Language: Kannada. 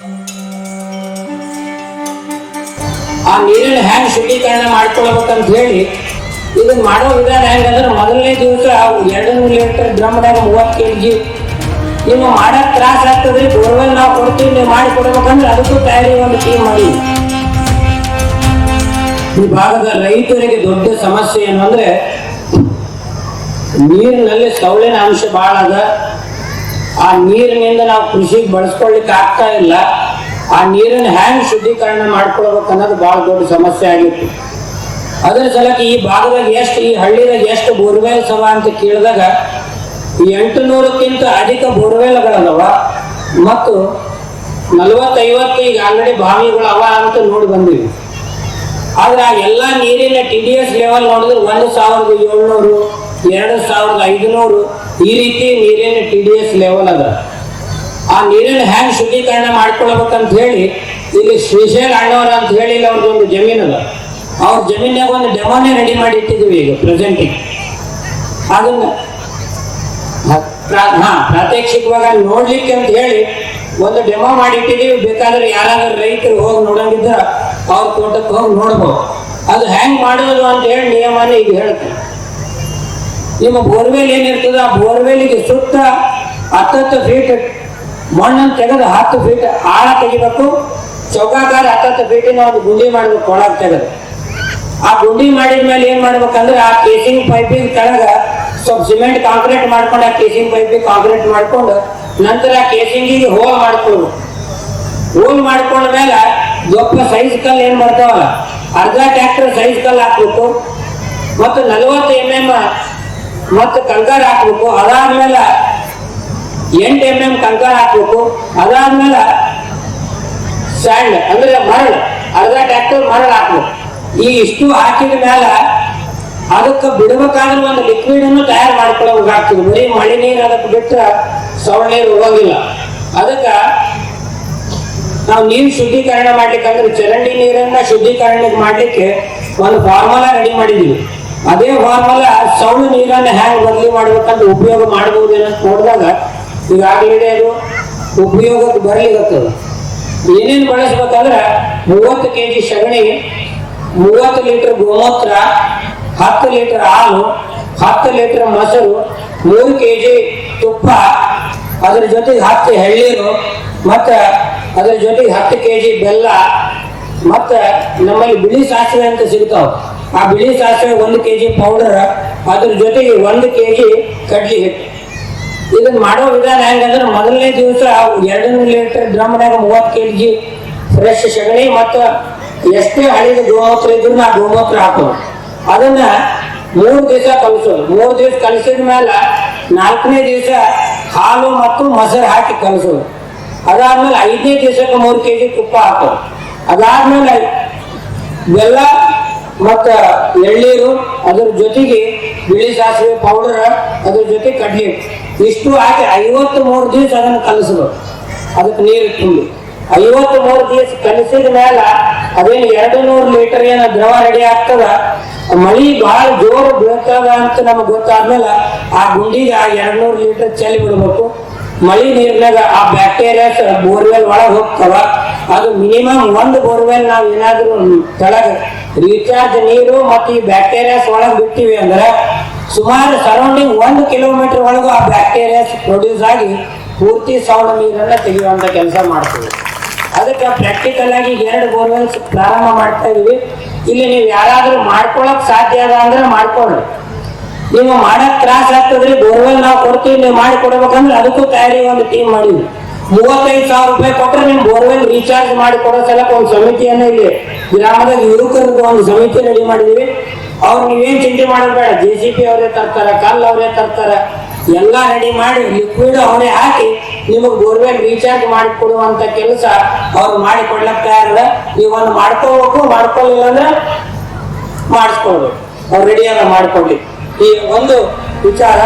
ಆ ನೀರಿನ ಹ್ಯಾಂಗ್ ಶುದ್ಧೀಕರಣ ಮಾಡ್ಕೊಳ್ಬೇಕಂತ ಹೇಳಿ ಇದನ್ನ ಮಾಡೋ ವಿಧಾನ ಹೆಂಗಂದ್ರೆ ಮೊದಲನೇ ದಿವಸ ಎರಡು ಲೀಟರ್ ಗ್ರಾಮದಾಗ ಮೂವತ್ತು ಕೆ ಜಿ ನೀವು ಮಾಡಕ್ ತ್ರಾಸ ಆಗ್ತದ್ರಿ ಬೋರ್ವೆಲ್ ನಾವು ಕೊಡ್ತೀವಿ, ನೀವು ಮಾಡಿ ಕೊಡ್ಬೇಕಂದ್ರೆ ಅದಕ್ಕೂ ತಯಾರಿ ಒಂದು ಟೀಮ್ ಮಾಡಿ. ಈ ಭಾಗದ ರೈತರಿಗೆ ದೊಡ್ಡ ಸಮಸ್ಯೆ ಏನು ಅಂದ್ರೆ, ನೀರಿನಲ್ಲಿ ಸೌಳಿನ ಅಂಶ ಬಹಳ ಅದ ಆ ನೀರಿನಿಂದ ನಾವು ಕೃಷಿಗೆ ಬಳಸ್ಕೊಳ್ಳಿಕ್ಕೆ ಆಗ್ತಾ ಇಲ್ಲ, ಆ ನೀರನ್ನು ಹ್ಯಾಂಗ್ ಶುದ್ಧೀಕರಣ ಮಾಡ್ಕೊಳ್ಬೇಕು ಅನ್ನೋದು ಬಹಳ ದೊಡ್ಡ ಸಮಸ್ಯೆ ಆಗಿತ್ತು. ಅದರ ಸಲಕ್ಕೆ ಈ ಭಾಗದಾಗ ಎಷ್ಟು, ಈ ಹಳ್ಳಿದಾಗ ಎಷ್ಟು ಬೋರ್ವೆಲ್ ಅವ ಅಂತ ಕೇಳಿದಾಗ ಎಂಟು ನೂರಕ್ಕಿಂತ ಅಧಿಕ ಬೋರ್ವೆಲ್ಗಳದವ ಮತ್ತು ನಲವತ್ತೈವತ್ತು ಈಗ ಆಲ್ರೆಡಿ ಬಾವಿಗಳು ಅವ ಅಂತ ನೋಡಿ ಬಂದಿವಿ. ಆದ್ರೆ ಆ ಎಲ್ಲ ನೀರಿನ ಟಿ ಡಿ ಎಸ್ ಲೆವೆಲ್ ನೋಡಿದ್ರೆ ಒಂದು ಸಾವಿರದ ಏಳ್ನೂರು, ಎರಡು ಸಾವಿರದ ಐದುನೂರು ಈ ರೀತಿ ನೀರಿನ ಟಿ ಡಿ ಎಸ್ ಲೆವೆಲ್ ಅದ. ಆ ನೀರಿನ ಹ್ಯಾಂಗ್ ಶುದ್ಧೀಕರಣ ಮಾಡ್ಕೊಳ್ಬೇಕಂತ ಹೇಳಿ ಇಲ್ಲಿ ಶ್ರೀಶೈಲ ಅಣ್ಣವ್ರ ಅಂತ ಹೇಳಿ ಅವ್ರದ್ದೊಂದು ಜಮೀನು ಅದ. ಅವ್ರ ಜಮೀನಾಗ ಒಂದು ಡೆಮೋನೇ ರೆಡಿ ಮಾಡಿ ಇಟ್ಟಿದ್ದೀವಿ ಈಗ ಪ್ರೆಸೆಂಟಿಗೆ ಅದನ್ನ ಹ- ಪ್ರಾ- ಹಾ, ಪ್ರಾತ್ಯಕ್ಷಿಕವಾಗಿ ನೋಡ್ಲಿಕ್ಕೆ ಅಂತ ಹೇಳಿ ಒಂದು ಡೆಮೋ ಮಾಡಿಟ್ಟಿದೀವಿ ಬೇಕಾದ್ರೆ ಯಾರಾದ್ರೂ ರೈತರು ಹೋಗಿ ನೋಡಂಗಿದ್ರ ಅವ್ರ ತೋಟಕ್ಕೆ ಹೋಗಿ ನೋಡ್ಬೋದು. ಅದು ಹ್ಯಾಂಗ್ ಮಾಡೋದು ಅಂತ ಹೇಳಿ ನಿಯಮನೇ ಈಗ ಹೇಳ್ತೀನಿ. ನಿಮ್ಮ ಬೋರ್ವೆಲ್ ಏನಿರ್ತದ? ಆ ಬೋರ್ವೆಲ್ಗೆ ಸುತ್ತ ಹತ್ತತ್ತು ಫೀಟ್ ಮಣ್ಣನ್ನು ತೆಗೆದು ಹತ್ತು ಫೀಟ್ ಆಳ ತೆಗಿಬೇಕು. ಚೌಕಾಕಾರ ಹತ್ತತ್ತು ಫೀಟಿನ ಒಂದು ಗುಂಡಿ ಮಾಡಬೇಕು ಒಳಗೆ ತೆಗೆದು. ಆ ಗುಂಡಿ ಮಾಡಿದ ಮೇಲೆ ಏನ್ ಮಾಡ್ಬೇಕಂದ್ರೆ, ಆ ಕೇಸಿಂಗ್ ಪೈಪಿನ ಕೆಳಗ ಸ್ವಲ್ಪ ಸಿಮೆಂಟ್ ಕಾಂಕ್ರೀಟ್ ಮಾಡ್ಕೊಂಡು, ಆ ಕೇಸಿಂಗ್ ಪೈಪಿಗೆ ಕಾಂಕ್ರೀಟ್ ಮಾಡ್ಕೊಂಡು, ನಂತರ ಆ ಕೇಸಿಂಗಿಗೆ ಹೋಲ್ ಮಾಡ್ಕೊಂಡು ಹೋಲ್ ಮಾಡ್ಕೊಂಡ ಮೇಲೆ ದೊಪ್ಪ ಸೈಜ್ ಕಲ್ಲು ಏನ್ ಮಾಡ್ತಾವಲ್ಲ? ಅರ್ಧ ಟ್ಯಾಕ್ಟರ್ ಸೈಜ್ ಕಲ್ಲು ಹಾಕ್ಬೇಕು ಮತ್ತು ನಲವತ್ತು ಎಂ ಎಂ ಮತ್ತು ಕಂಕರ್ ಹಾಕ್ಬೇಕು, ಅದಾದ್ಮೇಲೆ ಎಂಟು ಎಂ ಎಂ ಕಂಕರ್ ಹಾಕ್ಬೇಕು, ಅದಾದ್ಮೇಲೆ ಸ್ಯಾಂಡ್ ಅಂದ್ರೆ ಮರಳು, ಅರ್ಧ ಟ್ಯಾಕ್ಟರ್ ಮರಳು ಹಾಕ್ಬೇಕು. ಈ ಇಷ್ಟು ಹಾಕಿದ ಮೇಲೆ ಅದಕ್ಕೆ ಬಿಡ್ಬೇಕಾದ್ರೆ ಒಂದು ಲಿಕ್ವಿಡ್ ಅನ್ನು ತಯಾರು ಮಾಡ್ಕೊಳ್ಳೋಕಾಗ್ತದೆ ಬರೀ ಮಳೆ ನೀರು ಅದಕ್ಕೆ ಬಿಟ್ಟರೆ ಸವಳ ನೀರು ಹೋಗೋದಿಲ್ಲ ಅದಕ್ಕೆ ನಾವು ನೀರು ಶುದ್ಧೀಕರಣ ಮಾಡ್ಲಿಕ್ಕೆ ಅಂದ್ರೆ ಚರಂಡಿ ನೀರನ್ನ ಶುದ್ಧೀಕರಣ ಮಾಡ್ಲಿಕ್ಕೆ ಒಂದು ಫಾರ್ಮುಲಾ ರೆಡಿ ಮಾಡಿದೀವಿ ಅದೇ ಫಾರ್ಮುಲಾ ಸೌಳು ನೀರನ್ನು ಹ್ಯಾಂಗ್ ಬದಲಿ ಮಾಡ್ಬೇಕಂತ ಉಪಯೋಗ ಮಾಡಬಹುದು ಅಂತ ನೋಡಿದಾಗ ಆಗ್ಲೇ ಅದು ಉಪಯೋಗಕ್ಕೆ ಬರ್ಲಿಕ್ಕತ್ತದ ಏನೇನು ಬಳಸ್ಬೇಕಂದ್ರೆ ಮೂವತ್ತು ಕೆ ಜಿ ಸಗಣಿ, ಮೂವತ್ತು ಲೀಟರ್ ಗೋಮೂತ್ರ, ಹತ್ತು ಲೀಟರ್ ಹಾಲು, ಹತ್ತು ಲೀಟರ್ ಮೊಸರು, ಮೂರು ಕೆ ಜಿ ತುಪ್ಪ, ಅದ್ರ ಜೊತೆಗೆ ಹತ್ತು ಎಳ್ಳೀರು ಮತ್ತು ಅದ್ರ ಜೊತೆಗೆ ಹತ್ತು ಕೆ ಜಿ ಬೆಲ್ಲ, ಮತ್ತು ನಮ್ಮಲ್ಲಿ ಬಿಳಿ ಸಾಸಿವೆ ಅಂತ ಸಿಗ್ತಾವ. ಆ ಬಿಳಿ ಸಾಸಿವೆ ಒಂದು ಕೆ ಜಿ ಪೌಡರ್ ಅದ್ರ ಜೊತೆಗೆ ಒಂದು ಕೆ ಜಿ ಕಡ್ಲಿ ಹಿಟ್ಟು. ಇದನ್ನ ಮಾಡೋ ವಿಧಾನ ಹೆಂಗಂದ್ರೆ ಮೊದಲನೇ ದಿವಸ ಎರಡನೂರು ಲೀಟರ್ ಡ್ರಮ್ನಾಗ ಮೂವತ್ತು ಕೆ ಜಿ ಫ್ರೆಶ್ ಸಗಣಿ ಮತ್ತು ಎಷ್ಟೇ ಹಳಿದ ಗೋಮೂತ್ರ ಇದ್ರು ನಾ ಗೋಮೂತ್ರ ಹಾಕೋದು. ಅದನ್ನ ಮೂರು ದಿವಸ ಕಲಿಸೋದು. ಮೂರು ದಿವಸ ಕಲಿಸಿದ ಮೇಲೆ ನಾಲ್ಕನೇ ದಿವಸ ಹಾಲು ಮತ್ತು ಮೊಸರು ಹಾಕಿ ಕಲಿಸೋದು. ಅದಾದ್ಮೇಲೆ ಐದನೇ ದಿವಸಕ್ಕೆ ಮೂರು ಕೆ ಜಿ ತುಪ್ಪ ಹಾಕೋದು. ಅದಾದ್ಮೇಲೆ ಬೆಲ್ಲ ಮತ್ತ ಎಳ್ಳೀರು ಅದ್ರ ಜೊತೆಗೆ ಬಿಳಿ ಸಾಸಿವೆ ಪೌಡರ್ ಅದ್ರ ಜೊತೆ ಕಡ್ಲಿ. ಇಷ್ಟು ಹಾಕಿ ಐವತ್ತು ಮೂರು ದಿವಸ ಅದನ್ನು ಕಲಿಸ್ಬೇಕು. ಅದಕ್ಕೆ ನೀರು ತುಂಬಿ ಐವತ್ತು ಮೂರು ದಿವಸ ಕಲಿಸಿದ ಮೇಲೆ ಅದೇನು ಎರಡು ನೂರು ಲೀಟರ್ ಏನ ದ್ರವ ರೆಡಿ ಆಗ್ತದ? ಮಳಿ ಬಹಳ ಜೋರು ಬೀಳ್ತದ ಅಂತ ನಮಗೆ ಗೊತ್ತಾದ್ಮೇಲೆ ಆ ಗುಂಡಿಗೆ ಆ ಎರಡು ನೂರು ಲೀಟರ್ ಚೆಲ್ಲಿ ಬಿಡ್ಬೇಕು. ಮಳಿ ನೀರ್ನಾಗ ಆ ಬ್ಯಾಕ್ಟೀರಿಯಾಸ್ ಬೋರ್ವೆಲ್ ಒಳಗೆ ಹೋಗ್ತಾವ. ಅದು ಮಿನಿಮಮ್ ಒಂದು ಬೋರ್ವೆಲ್ ನಾವು ಏನಾದರೂ ಕೆಳಗ ರೀಚಾರ್ಜ್ ನೀರು ಮತ್ತು ಈ ಬ್ಯಾಕ್ಟೀರಿಯಾಸ್ ಒಳಗೆ ಬಿಟ್ಟಿವಿ ಅಂದ್ರೆ ಸುಮಾರು ಸರೌಂಡಿಂಗ್ ಒಂದು ಕಿಲೋಮೀಟರ್ ಒಳಗೂ ಆ ಬ್ಯಾಕ್ಟೀರಿಯಾಸ್ ಪ್ರೊಡ್ಯೂಸ್ ಆಗಿ ಪೂರ್ತಿ ಸೌಂಡ್ ನೀರನ್ನು ತೆಗೆಯುವಂಥ ಕೆಲಸ ಮಾಡ್ತೀವಿ. ಅದಕ್ಕೆ ಪ್ರಾಕ್ಟಿಕಲ್ ಆಗಿ ಎರಡು ಬೋರ್ವೆಲ್ಸ್ ಪ್ರಾರಂಭ ಮಾಡ್ತಾ ಇದೀವಿ. ಇಲ್ಲಿ ನೀವು ಯಾರಾದರೂ ಮಾಡ್ಕೊಳಕ್ ಸಾಧ್ಯ ಅದ ಅಂದ್ರೆ ಮಾಡ್ಕೊಳ್ಳಿ. ನೀವು ಮಾಡಕ್ ತ್ರಾಸ ಆಗ್ತದ್ರಿ ಬೋರ್ವೆಲ್ ನಾವು ಕೊಡ್ತೀವಿ, ನೀವು ಮಾಡಿ ಕೊಡ್ಬೇಕಂದ್ರೆ ಅದಕ್ಕೂ ತಯಾರಿ ಒಂದು ಟೀಮ್ ಮಾಡಿದ್ವಿ. ಮೂವತ್ತೈದು ಸಾವಿರ ರೂಪಾಯಿ ಕೊಟ್ಟರೆ ನಿಮ್ ಬೋರ್ವೆಲ್ ರೀಚಾರ್ಜ್ ಮಾಡಿ ಕೊಡೋ ಸಲಕ್ಕೆ ಒಂದು ಸಮಿತಿಯನ್ನ ಇಲ್ಲಿ ಗ್ರಾಮದ ಯುವಕರಿಗೆ ಒಂದು ಸಮಿತಿ ರೆಡಿ ಮಾಡಿದೀವಿ. ಅವ್ರು ನೀವೇನ್ ಚಿಂತೆ ಮಾಡಬೇಡ ಬೇಡ. ಜೆ ಸಿ ಪಿ ಅವರೇ ತರ್ತಾರ ಕಲ್ಲು ಅವರೇ ತರ್ತಾರ. ಎಲ್ಲ ರೆಡಿ ಮಾಡಿ ಲಿಕ್ವಿಡ್ ಅವರೇ ಹಾಕಿ ನಿಮಗೆ ಬೋರ್ವೆಲ್ ರೀಚಾರ್ಜ್ ಮಾಡಿ ಕೊಡುವಂತ ಕೆಲಸ ಅವ್ರು ಮಾಡಿ ಕೊಡ್ಲಕ್ ತಯಾರಿಲ್ಲ ಒಂದು ಮಾಡ್ಕೋಬೇಕು, ಮಾಡ್ಕೊಳ್ಳಿಲ್ಲ ಅಂದ್ರೆ ಮಾಡಿಸ್ಕೊಳ್ಬೇಕು ಅವ್ರು ರೆಡಿ ಮಾಡ್ಕೊಳ್ಳಿ. ಈ ಒಂದು ವಿಚಾರ